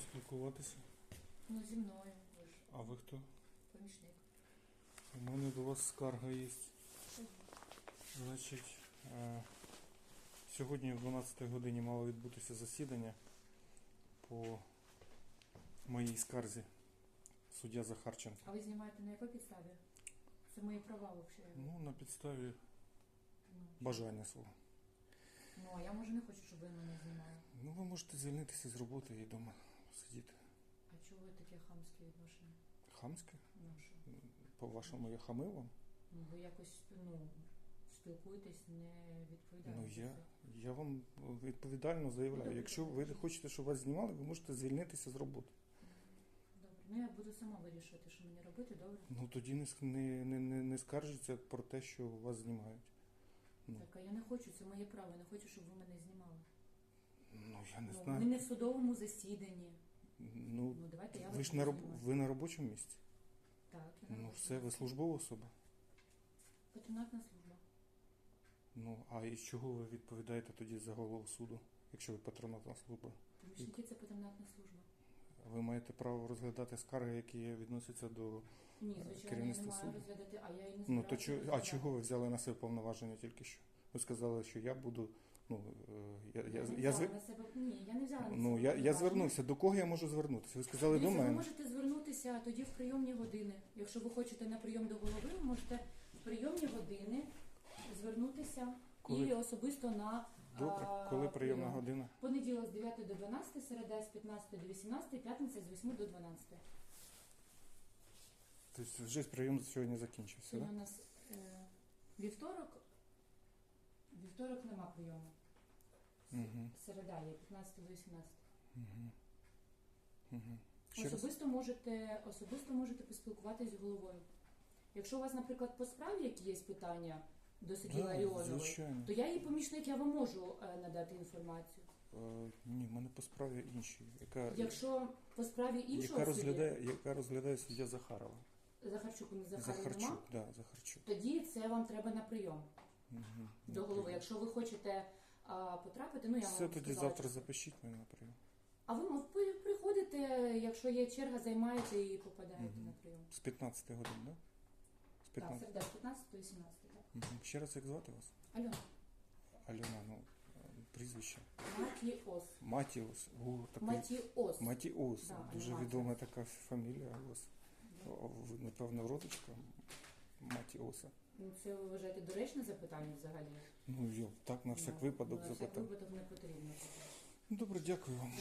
спілкуватися? Ну, зі мною, ви ж А ви хто? помічник. У мене до вас скарга є. Значить, е, сьогодні о 12 годині мало відбутися засідання по моїй скарзі суддя Захарченко. А ви знімаєте на якій підставі? Це мої права взагалі. Ну, на підставі Ну, бажання свого. Ну, а я може не хочу, щоб ви мене знімали. Ну, ви можете звільнитися з роботи і вдома сидіти. А чого ви таке хамське відношення? Хамське? Ну що? По-вашому, я хамив вам? Ну, ви якось ну, спілкуєтесь не відповідально. Ну, за я, це. я вам відповідально заявляю. Добре, Якщо ви добре. хочете, щоб вас знімали, ви можете звільнитися з роботи. Добре. Ну я буду сама вирішувати, що мені робити, добре? Ну тоді не, ск- не, не, не, не скаржіться про те, що вас знімають. Ну, Так, а я не хочу, це моє право, я не хочу, щоб ви мене знімали. ну я не ну, знаю. Ми не в судовому засіданні. Ну, Ну давайте я ви вас ж на, роб... знімаю. ви на робочому місці. Так, я Ну все, ви службова особа. Патронатна служба. Ну, а із чого ви відповідаєте тоді за голову суду, якщо ви патронатна служба? Помічники це патронатна служба. Ви маєте право розглядати скарги, які відносяться до. Ні, Е, звичайно, я не маю суду? розглядати, а я і не Ну то збираюся чо... а розглядати. чого ви взяли на себе повноваження тільки що? Ви сказали, що я буду. Ну е, я, я, не я, взяла на себе, ні, я не взяла на ну, я, я повноваження. звернувся. До кого я можу звернутися? Ви сказали до Дивіться, ви мене. можете звернутися тоді в прийомні години. Якщо ви хочете на прийом до голови, ви можете в прийомні години звернутися Коли? і особисто на Добре, коли прийомна прийом. година? Понеділок з 9 до 12, середа з 15 до 18, п'ятниця з 8 до 12. Тобто вже прийом сьогодні закінчився, Сьогодні так? у нас е, вівторок. Вівторок нема прийому. С- Мгм. Середа є 15 до 18. Угу. Угу. Ще раз. Особисто можете, особисто можете поспілкуватися з головою. Якщо у вас, наприклад, по справі які є питання до судді Да, Ларіонової, звичайно. то я її помічник, я вам можу е, надати інформацію. Е, ні, в мене по справі інші. Яка, Якщо по справі іншого яка, судді, розглядає, яка розглядає суддя Захарова? Захарчуку не Захару нема, Захарчук, да, Захарчук. тоді це вам треба на прийом Угу. до голови. Якщо ви хочете а, потрапити, ну я Все вам тоді сказала, завтра запишіть мене на прийом. А ви мов, при- приходите, якщо є черга, займаєте і попадаєте Мгм. на прийом. З 15 годин, так? Да? З Так, 15. середа з 15 до 18. Ще раз як звати вас? Альона, Альона, ну, прізвище. Матіос. Матіус. О, такий... Матіос. Матіус. Да, Дуже Альона відома така фамілія у вас. Ви, напевно, родичка Матіоса. Ну, це ви вважаєте доречне запитання взагалі? Ну, йо, так на всяк Ну, випадок на всяк запитав. випадок не потрібно. Ну, Добре, дякую вам.